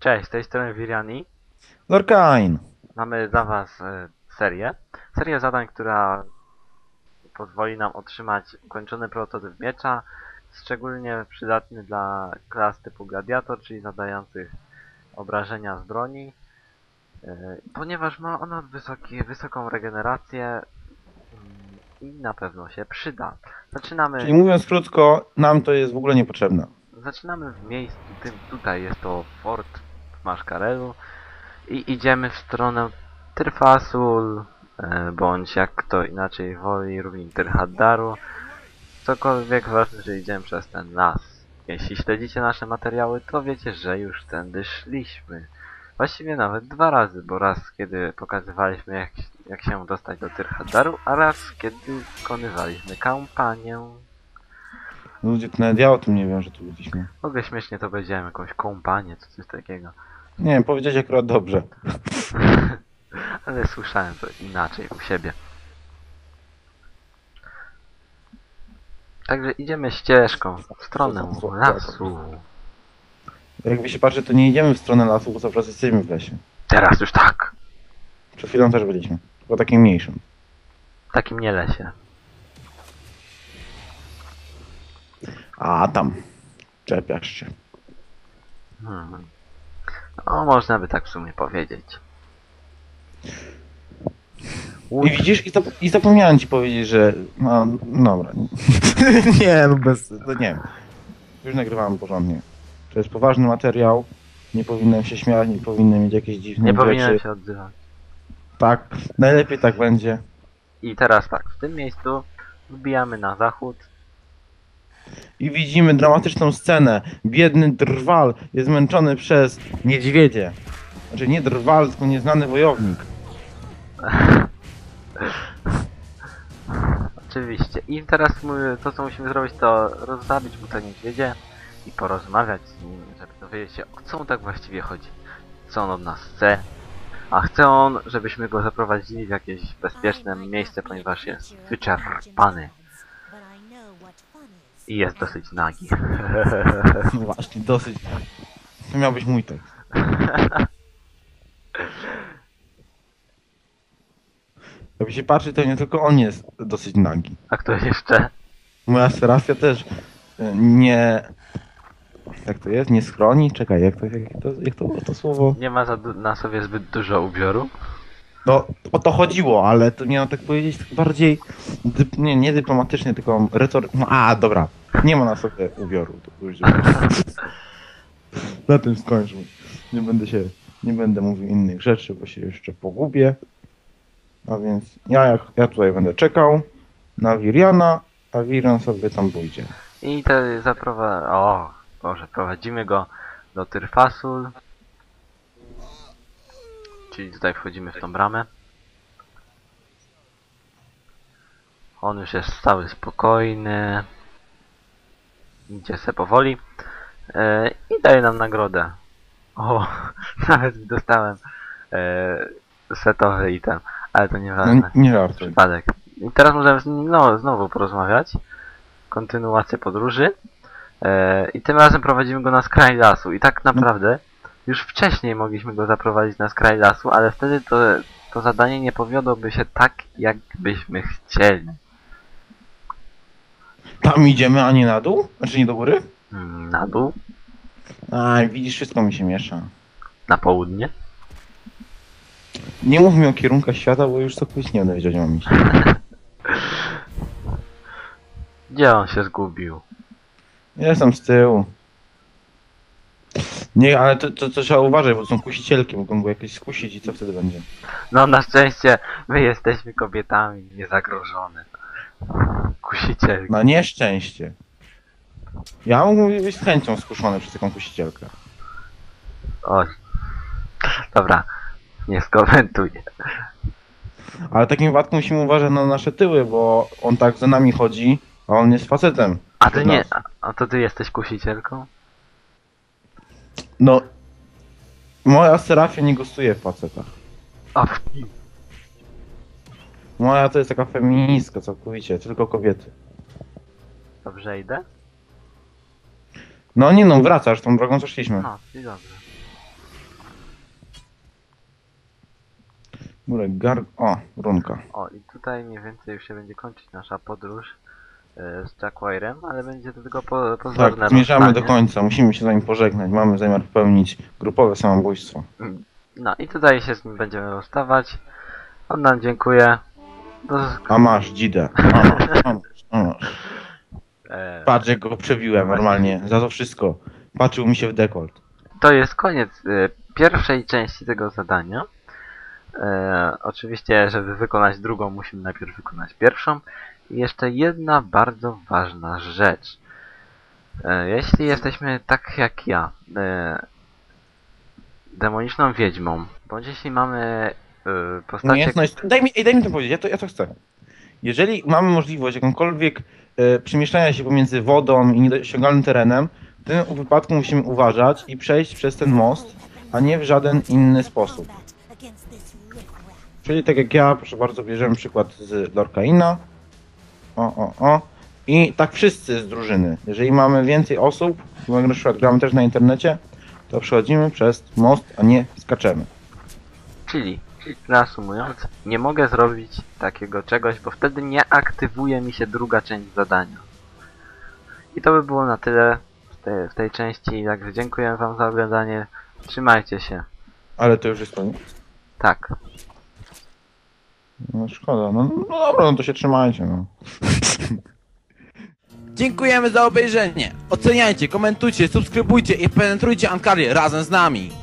Cześć, z tej strony Viriani. Lorkain. Mamy dla Was e, serię. Serię zadań, która pozwoli nam otrzymać ukończony prototyp miecza, szczególnie przydatny dla klas typu gladiator, czyli zadających obrażenia z broni. E, Ponieważ ma ona wysokie, wysoką regenerację mm, i na pewno się przyda. Zaczynamy. Czyli mówiąc krótko, nam to jest w ogóle niepotrzebne. Zaczynamy w miejscu tym tutaj, jest to Fort Maszkarelu i idziemy w stronę Tyrfasul, e, bądź jak kto inaczej woli, równin Tyrhaddaru. Cokolwiek ważne, że idziemy przez ten las. Jeśli śledzicie nasze materiały, to wiecie, że już tędy szliśmy. Właściwie nawet dwa razy, bo raz kiedy pokazywaliśmy jak, jak się dostać do Tyrhaddaru, a raz kiedy wykonywaliśmy kampanię. Ludzie to nawet ja o tym nie wiem, że tu byliśmy. W ogóle śmiesznie to będziemy, jakąś kompanię czy coś takiego. Nie wiem, powiedziałeś akurat dobrze. Ale słyszałem to inaczej u siebie. Także idziemy ścieżką w stronę lasu. Jakby się patrzy, to nie idziemy w stronę lasu, bo cały czas jesteśmy w lesie. Teraz już tak. Przed chwilą też byliśmy. Tylko takim mniejszym. Takim nie lesie. A tam. Czepiasz się. Hmm. No, można by tak w sumie powiedzieć. I widzisz, i, zap- i zapomniałem ci powiedzieć, że... No, dobra. nie, no bez... To nie wiem. Już nagrywałem porządnie. To jest poważny materiał. Nie powinienem się śmiać, nie powinienem mieć jakieś dziwne Nie rzeczy. powinienem się odzywać. Tak, najlepiej tak będzie. I teraz tak, w tym miejscu wbijamy na zachód. I widzimy dramatyczną scenę. Biedny drwal jest męczony przez niedźwiedzie. Znaczy nie drwal, tylko nieznany wojownik. Oczywiście. I teraz mu- to co musimy zrobić to rozzabić mu te niedźwiedzie i porozmawiać z nim, żeby dowiedzieć się o co mu tak właściwie chodzi. Co on od nas chce. A chce on, żebyśmy go zaprowadzili w jakieś bezpieczne miejsce, ponieważ jest wyczerpany i jest dosyć nagi. No właśnie, dosyć. To miał być mój tekst. Jakby się patrzy, to nie tylko on jest dosyć nagi. A kto jeszcze? Moja Serafia też e, nie... Jak to jest? Nie schroni? Czekaj, jak to, jak to, jak to było to słowo? Nie ma na sobie zbyt dużo ubioru. No, o to chodziło, ale to miałem tak powiedzieć tak bardziej, dyp, nie, nie dyplomatycznie, tylko retory... No, a, dobra. Nie ma na sobie ubioru. To już na tym skończmy. Nie będę się, nie będę mówił innych rzeczy, bo się jeszcze pogubię. A więc ja, ja tutaj będę czekał na Wiriana, a Wirian sobie tam pójdzie. I te zaprowa... O, Boże, prowadzimy go do Tyrfasul. Czyli tutaj wchodzimy w tą bramę. On już jest cały spokojny. Idzie se powoli. E, I daje nam nagrodę. O, nawet dostałem e, setowy item, ale to No, nieważne. nie żartuj. Przypadek. I teraz możemy z nim no, znowu porozmawiać. Kontynuację podróży. E, I tym razem prowadzimy go na skraj lasu. I tak naprawdę już wcześniej mogliśmy go zaprowadzić na skraj lasu, ale wtedy to, to zadanie nie powiodłoby się tak, jak byśmy chcieli. Tam idziemy, a nie na dół? Znaczy nie do góry? Mm, Na dół, Aj, widzisz, wszystko mi się miesza. na południe. Nie mów mi o kierunkach świata, bo już całkowicie nie będę wiedział, gdzie mam iść. Gdzie on się zgubił? Jestem z tyłu. Nie, ale to, to, to trzeba uważać, bo są kusicielki, mogą go jakieś skusić i co wtedy będzie? No na szczęście my jesteśmy kobietami niezagrożone. Kusiciel. Na nieszczęście. Ja mógłbym być z chęcią skuszony przez taką kusicielkę. Oj. Dobra. Nie skomentuję. Ale w takim wypadku musimy uważać na nasze tyły, bo on tak za nami chodzi, a on jest facetem. A ty nie, a, a to ty jesteś kusicielką? No, moja Serafia nie gustuje w facetach. O, Moja to jest taka feministka całkowicie, tylko kobiety. Dobrze idę? No nie no, wracasz tą drogą, co szliśmy. No, i dobrze. Murek gar... O, runka. O, i tutaj mniej więcej już się będzie kończyć nasza podróż e, z Jackwirem, ale będzie to tylko po, pozorne Tak, zmierzamy do końca, musimy się z nim pożegnać, mamy zamiar popełnić grupowe samobójstwo. Mm, no i tutaj się z nim będziemy rozstawać. On nam dziękuję. Do, A masz, dzidę. A masz, a masz, a masz. e, Patrz, jak go przebiłem normalnie. Za to wszystko. Patrzył mi się w dekolt. to jest koniec e, pierwszej części tego zadania. E, oczywiście, żeby wykonać drugą, musimy najpierw wykonać pierwszą. I jeszcze jedna bardzo ważna rzecz. E, jeśli jesteśmy tak jak ja, e, demoniczną wiedźmą, bądź jeśli mamy e, postacie... Umiejętność... Daj mi, daj mi to powiedzieć, ja to, ja to chcę. Jeżeli mamy możliwość jakąkolwiek e, przemieszczania się pomiędzy wodą i niedosięgalnym terenem, w tym wypadku musimy uważać i przejść przez ten most, a nie w żaden inny sposób. Czyli tak jak ja, proszę bardzo, bierzemy przykład z Lorcaina. O, o, o. I tak wszyscy z drużyny. Jeżeli mamy więcej osób, na przykład gramy też na internecie, to przechodzimy przez most, a nie skaczemy. Czyli, reasumując, nie mogę zrobić takiego czegoś, bo wtedy nie aktywuje mi się druga część zadania. I to by było na tyle w tej, w tej części. Także dziękuję wam za oglądanie. Trzymajcie się. Ale to już jest koniec. Tak. No szkoda, no, no dobra, no to się trzymajcie, no. Dziękujemy za obejrzenie. Oceniajcie, komentujcie, subskrybujcie i penetrujcie Ankarię razem z nami.